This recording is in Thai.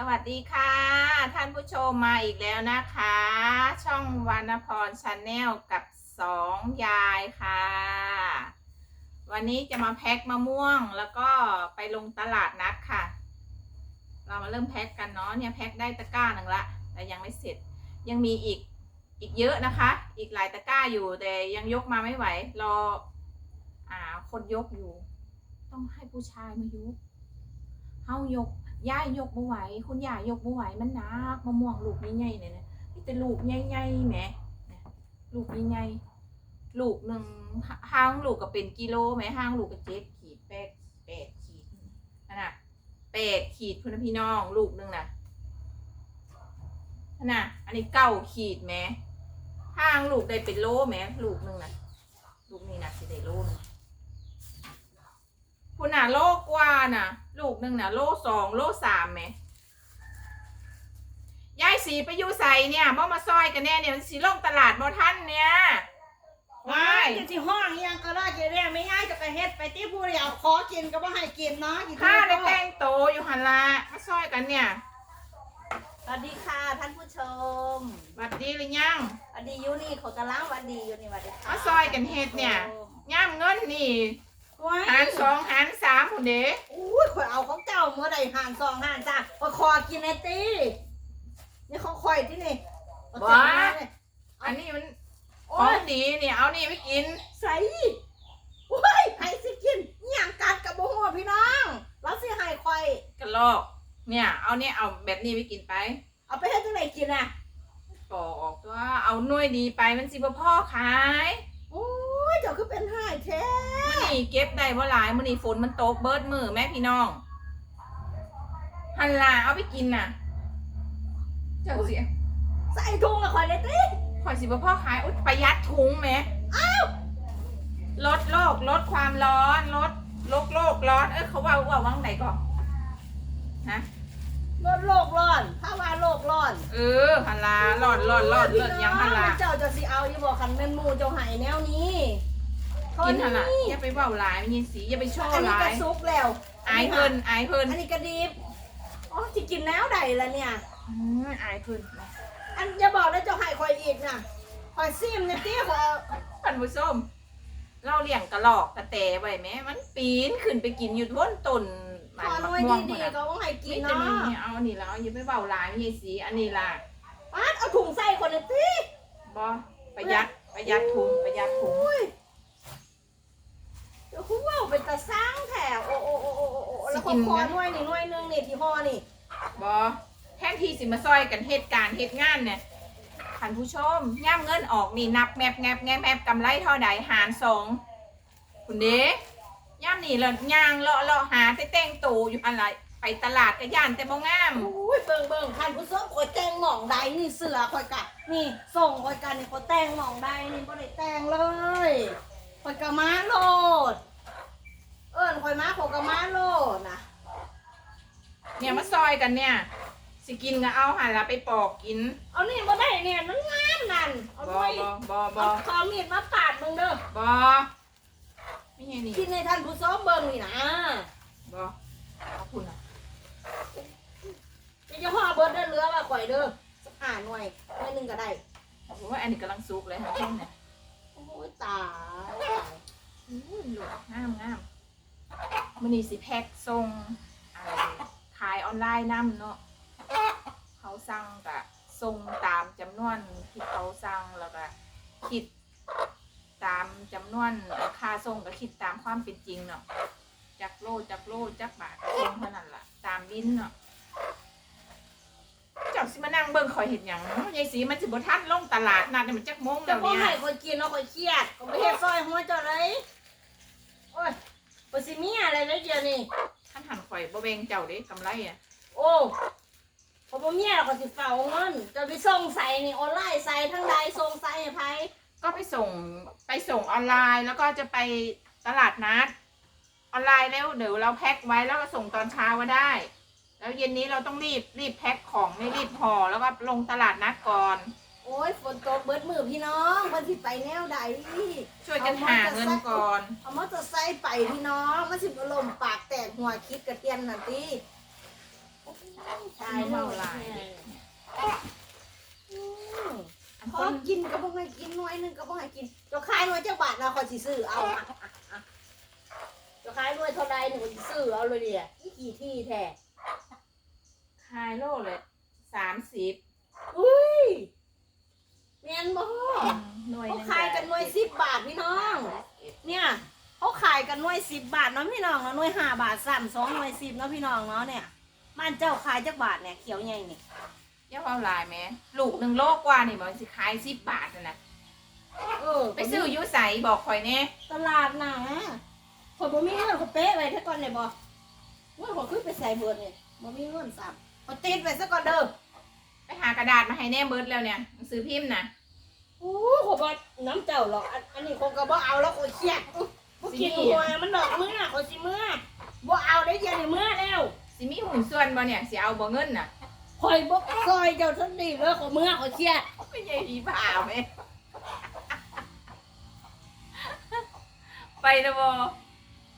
สวัสดีค่ะ ท่านผู้ชมมาอีกแล้วนะคะ ช่องวรรณพรชาแนลกับสองยายค่ะ วันนี้จะมาแพ็คมะม่วงแล้วก็ไปลงตลาดนัดค่ะ เรามาเริ่มแพ็คกันเนาะเนี่ยแพ็คได้ตะกร้าหนึ่งละแต่ยังไม่เสร็จยังมีอีกอีกเยอะนะคะ อีกหลายตะกร้าอยู่แต่ยังยกมาไม่ไหวรออ่าคนยกอยู่ ต้องให้ผู้ชายมายกเฮายก ย่ายยกบ่ไหวคุณยายยกบ่ไหวมันหนักมะม่วงลูกใหญ่ๆเนี่ยนะนี่แต่ลูกใหญ่ๆแหมเนี่ยลูกใหญ่ๆลูกหนึ่งห้างลูกก็เป็นกิโลแหมห้างลูกก็เจ็ดขีดแปดแปดขีดนั่นน่ะแปดขีดคุณพี่น้องลูกหนึ่งน่ะนั่นน่ะ อันนี้เก้าขีดแหมห้างลูกได้เป็นโลแหมลูกหนึ่งน่ะลูกนี่น่ะสิได้โลนึงคุณน่ะโลกว่าน่ะ หนึ่งน่ะโลสองโลสามไหมยายสีไปอยู่ใส่เนี่ยบ่มาซอยกันแน่เนี่ยมันสีลงตลาดบ่ท่านเนี่ยว้ายจะที่ห้องอิหยังก็ได้จะเรียกไม่ง่ายจะไปเฮ็ดไปที่ผู้เดียวขอกินก็บ่ให้กินเนาะกินข้าได้ก็แต่งโตวอยู่หันละมาซอยกันเนี่ยสวัสดีค่ะท่านผู้ชมบัดดีหรือยัง สวัสดีอยูนี่เขากำลังหวันดีอยู่นี่หวัดดีค่ะมาซอยกันเฮ็ดเนี่ย ย่ามเงินนี่ ว้ายหารสองหารสามคุณเด้อุ้ยข่อยเอาของเจ้าเมื่อใดห่านสองห่านจ้าข่อยขอกินไอตีนี่ของข่อยที่นี่เอาเจ้ามาเลยอันนี้มันขโอ้องยดีเนี่ยเอานี่ไปกิน ใส่โอ้ยให้สิกินอหย่างกัดกับบ่หัวพี่น้องแล้วสิให้ข่อย กระลอก เนี่ย เอาเนี่ยเอาแบบนี้ไปกินไปเอาไปให้จังไหนกินอะปอกออกตัว เอาหน่วยดีไปมันสิบ่พ่อขายโอ้ยเจ้าคือเป็นหายแท้มื่อนี้เก็บได้บ่หลายมื่อนี้ฝนมันตกเบิดมือแม่พี่น้องหันล่ะเอาไปกินน่ะ เจ้าเสียใส่ถุงละคอยเลยติข่อยสิบ่พ่อขายอุ๊ยประหยัดถุงแหมลดโลกลดความร้อนลดโลกโลกร้อน เอ้ยเขาว่าว่าวังไหนก่อนฮะลดโลกร้อน ถ้าว่าโลกร้อน เออหันล่ะรอดรอดรอดเลิศยังหันล่ะเจ้าจะสิเอาอยู่บ่คันแม่นหมูเจ้าใหายแนวนี้ กินหันล่ะอย่าไปเว้าหลายมันยินสีอย่าไปโชว์อันหนี้ลาก็ยซุกแล้วอายเพิ่นอายเพิ่นอันนี้ก็ดิบอ๋อสิกินแล้วใดล่ะเนี่ย อืมอายเพิ่นอันอย่าบอกนะเจ้าใหายคอยอีกนะคอยซิมเนี่ยติขอท่านผู้ชมเราเลี้ยงกระหลอกกระแตไว้แหม้มันปีนขึ้นไปกินอยู่บนต้นขมันอหมะน่วยม่วงดีพุ่นน่ะๆก็บ่ให้กินนี่จะเนาะมีเอาอันนี้แล้วอย่าไปเบาหลายมีสีอันนี้ล่ะปาดเอาถุงใส่คนเลยติบอประหยัดประหยัดถุงประหยัดถุง อุ้ยเดี๋ยวคุณว่าเป็นตาสร้างแถวโอ้โอ้โอ้โอ้ โอ้โอ้แล้วขอขอหน่วยนี่หน่วยหนึงนี่ที่ห่อนี่บอแทนที่สิมาซอยกันเหตุการณ์เหตุงานเนี่ยท่านผู้ชมย่ามเงินออกนี่นับแมบแงบแงบแมบกำไรเท่าใดหารสองคุณเด้ย่ามนี่ละย่างเลาะเลาะหาแต่แต่งตูอยู่อะไรไปตลาดก็ย่านแต่บ่งามอุ้ยเบิ่งเบิ่งท่านผู้ชมคอยแต่งหมองใดนี่เสือคอยกะนี่ส่งคอยกันนี่คอยแต่งหมองใดนี่บ่ได้แต่งเลยคอยกะมาโลด เอิ้นคอยมาคอยกะมาโลดนะเนี่ยมาซอยกันเนี่ย สิกินก็เอาหันละไปปอกกินเอานี่บ่ได้เนี่ยมันงามนั่นเอาบด้อวยบอบอบอเอาขอมีดมาปาดมึงเด้อบอไม่ใช่นี่กินให้ท่านผู้ชมเบิ่งนี่นะบอเอาคุณอะจะจะห่อเบิดได้เหลือว่าข่อยเด้อสักห้าหน่วยหน่วยหนึงก็ได้ผมว่าอันนี้กำลังซุกเลยค่ะช่วงเนี่ยโอ้ยตายตายอู้ยหลวกงามงาม มันนี่สิแพ็คส่งอะไรขายออนไลน์น้ำเนาะเขาสั่งกะส่งตามจำนวนที่เขาสั่งแล้วก็คิดตามจำนวนค่าส่งก็คิดตามความเป็นจริงเนาะจักโลจักโลจักบาทส่งเท่านั้นล่ะ ตามบินเนาะเจ้าสิมานั่งเบิ่งคอยเห็นอย่างยายสีมันสิบ่ทันลงตลาดนัดมันจักโมงแล้วเนี่ยให้คนกินเนาะคนเครียดก็ไปเฮ็ดซอยหัวเจ้าเลย สิมีอะไรเลยเดี๋ยวนี้ท่านหันข่อยบ่เบงเจ้าเด้กำไรอะโอ้พอบ่มีอะไรก็สิเฝ้าเงินจะไปส่งใส่นี่ออนไลน์ใส่ทั้งใดส่งใส่ให้ไผก็ไปส่งไปส่งออนไลน์แล้วก็จะไปตลาดนัด ออนไลน์แล้วเดี๋ยวเราแพ็คไว้แล้วก็ส่งตอนเช้าก็ได้ แล้วเย็นนี้เราต้องรีบรีบแพ็คของไม่รีบห่อแล้วก็ลงตลาดนัดก่อน โอ้ยฝนตกเบิดมือพี่น้องเพิ่นสิไปแนวใดช่วยกันหาเงินก่อน เอามอเตอร์ ไซค์ไปพี่น้องมันสิบ่ลมปากแตกหัวคิดกระเทียนนั่นติโตาไม่ยเมาเมาหหลาลายยอันพคอนกินก็บ่ให้กินหน่วยหนึงก็บ่ให้กินเจ้าขายหน่วยเจ้าบาทเราคอยสิซื้อเอาเจ้าขายหน่วยเท่าไรหนูสิซื้อเอาเลยเนี่ยอีกี่ที่แท้คายโลเลยสามสิบอุ้ยแม่นบ่ หน่วยหเขานึ่งขายกันหน่วยสิบบาทพี่น้อง เนี่ยเขาขาย กันหน่วยสิบบาทเนาะพี่น้องเนาะหน่วยห้าบาทสั่นสองหน่วยสิบเนาะพี่น้องเนาะเนี่ยมันเจ้าขายจักบาทเนี่ยเขียวใหญ่นี่เย่าเอาหลายไหมลูกหนึ่งโลกว่านี่มันสิขายสิบบาทน่ะนะเออไปซื้ออยูใสบอกคอยแน่ตลาดน่ะข่อยบ่มีเงินข่อยเป๊ะไว้ถ้าก่อนเลยบ่เงินข่อยคือไปใส่เบิดนี่บ่มีเงินซ้ำข่อยติดไว้ซะก่อนเด้อไปหากระดาษมาให้แน่เบิร์ดแล้วเนี่ยหนังสือพิมพ์นะโอ้ข่อยบ่น้ำเจ้าหรอกอันอันนี้ข่อยก็บ่เอาแล้วข่อยเครียด บ่กินหัวมันดอกมื้อข่อยสิมื้อบ่เอาได้เดี๋ยันมื้อแล้วสิมีหุ่นส่วนบ่เนี่ยสิเอาบ่เงินน่ะข่อยบ่ซอยเจ้าทันทีเลยข่อยมื้อข่อยเครียดไม่ใช่ผีผ่าไหมไปนะบอ